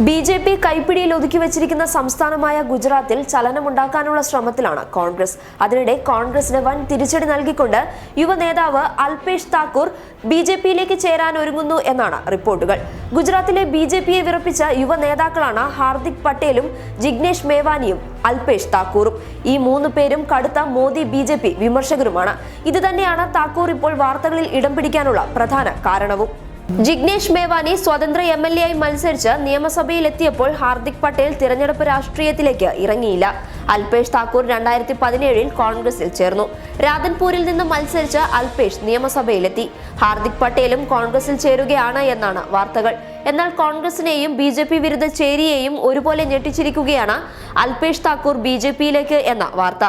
B J P കൈപ്പിടിയിൽ ഒതുക്കി വച്ചിരിക്കുന്ന സംസ്ഥാനമായ ഗുജറാത്തിൽ ചലനമുണ്ടാക്കാനുള്ള ശ്രമത്തിലാണ് കോൺഗ്രസ്. അതിനിടെ കോൺഗ്രസിന് വൻ തിരിച്ചടി നൽകിക്കൊണ്ട് യുവ നേതാവ് അൽപേഷ് താക്കൂർ ബി ജെ പിയിലേക്ക് ചേരാൻ ഒരുങ്ങുന്നു എന്നാണ് റിപ്പോർട്ടുകൾ. ഗുജറാത്തിലെ ബി ജെ പിയെ വിറപ്പിച്ച യുവ നേതാക്കളാണ് ഹാർദിക് പട്ടേലും ജിഗ്നേഷ് മേവാനിയും അൽപേഷ് താക്കൂറും. ഈ മൂന്ന് പേരും കടുത്ത മോദി ബി ജെ പി വിമർശകരുമാണ്. ഇതുതന്നെയാണ് താക്കൂർ ഇപ്പോൾ വാർത്തകളിൽ ഇടം പിടിക്കാനുള്ള പ്രധാന കാരണവും. ജിഗ്നേഷ് മേവാനി സ്വതന്ത്ര എം എൽ എ ആയി മത്സരിച്ച് നിയമസഭയിലെത്തിയപ്പോൾ ഹാർദിക് പട്ടേൽ തിരഞ്ഞെടുപ്പ് രാഷ്ട്രീയത്തിലേക്ക് ഇറങ്ങിയില്ല. അൽപേഷ് താക്കൂർ രണ്ടായിരത്തി പതിനേഴിൽ കോൺഗ്രസിൽ ചേർന്നു. രാധൻപൂരിൽ നിന്ന് മത്സരിച്ച് അൽപേഷ് നിയമസഭയിലെത്തി. ഹാർദിക് പട്ടേലും കോൺഗ്രസിൽ ചേരുകയാണ് എന്നാണ് വാർത്തകൾ. എന്നാൽ കോൺഗ്രസിനെയും ബി ജെ പി വിരുദ്ധ ചേരിയെയും ഒരുപോലെ ഞെട്ടിച്ചിരിക്കുകയാണ് അൽപേഷ് താക്കൂർ ബി ജെ പിയിലേക്ക് എന്ന വാർത്ത.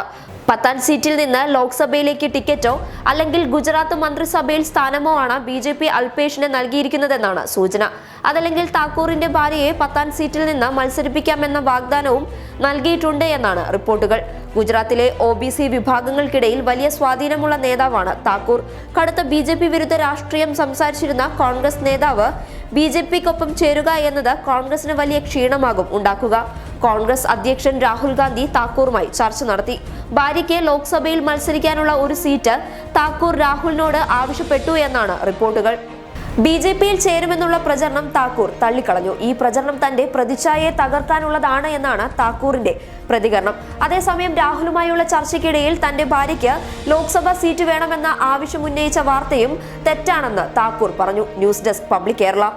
പത്താൻ സീറ്റിൽ നിന്ന് ലോക്സഭയിലേക്ക് ടിക്കറ്റോ അല്ലെങ്കിൽ ഗുജറാത്ത് മന്ത്രിസഭയിൽ സ്ഥാനമോ ആണ് ബി ജെ പി അൽപേഷിന് നൽകിയിരിക്കുന്നതെന്നാണ് സൂചന. അതല്ലെങ്കിൽ താക്കൂറിന്റെ ഭാര്യയെ പത്താൻ സീറ്റിൽ നിന്ന് മത്സരിപ്പിക്കാമെന്ന വാഗ്ദാനവും നൽകിയിട്ടുണ്ട് എന്നാണ് റിപ്പോർട്ടുകൾ. ഗുജറാത്തിലെ ഒ ബി സി വിഭാഗങ്ങൾക്കിടയിൽ വലിയ സ്വാധീനമുള്ള നേതാവാണ് താക്കൂർ. കടുത്ത ബി ജെ പി വിരുദ്ധ രാഷ്ട്രീയം സംസാരിച്ചിരുന്ന കോൺഗ്രസ് നേതാവ് ബി ജെ പിക്കൊപ്പം ചേരുക എന്നത് കോൺഗ്രസിന് വലിയ ക്ഷീണമാകും ഉണ്ടാക്കുക. കോൺഗ്രസ് അധ്യക്ഷൻ രാഹുൽ ഗാന്ധി താക്കൂറുമായി ചർച്ച നടത്തി. ഭാര്യയ്ക്ക് ലോക്സഭയിൽ മത്സരിക്കാനുള്ള ഒരു സീറ്റ് താക്കൂർ രാഹുലിനോട് ആവശ്യപ്പെട്ടു എന്നാണ് റിപ്പോർട്ടുകൾ. ബി ജെ പിയിൽ ചേരുമെന്നുള്ള പ്രചരണം താക്കൂർ തള്ളിക്കളഞ്ഞു. ഈ പ്രചരണം തന്റെ പ്രതിച്ഛായയെ തകർക്കാനുള്ളതാണ് എന്നാണ് താക്കൂറിന്റെ പ്രതികരണം. അതേസമയം രാഹുലുമായുള്ള ചർച്ചയ്ക്കിടയിൽ തന്റെ ഭാര്യയ്ക്ക് ലോക്സഭാ സീറ്റ് വേണമെന്ന ആവശ്യം ഉന്നയിച്ച വാർത്തയും തെറ്റാണെന്ന് താക്കൂർ പറഞ്ഞു. News desk public Kerala.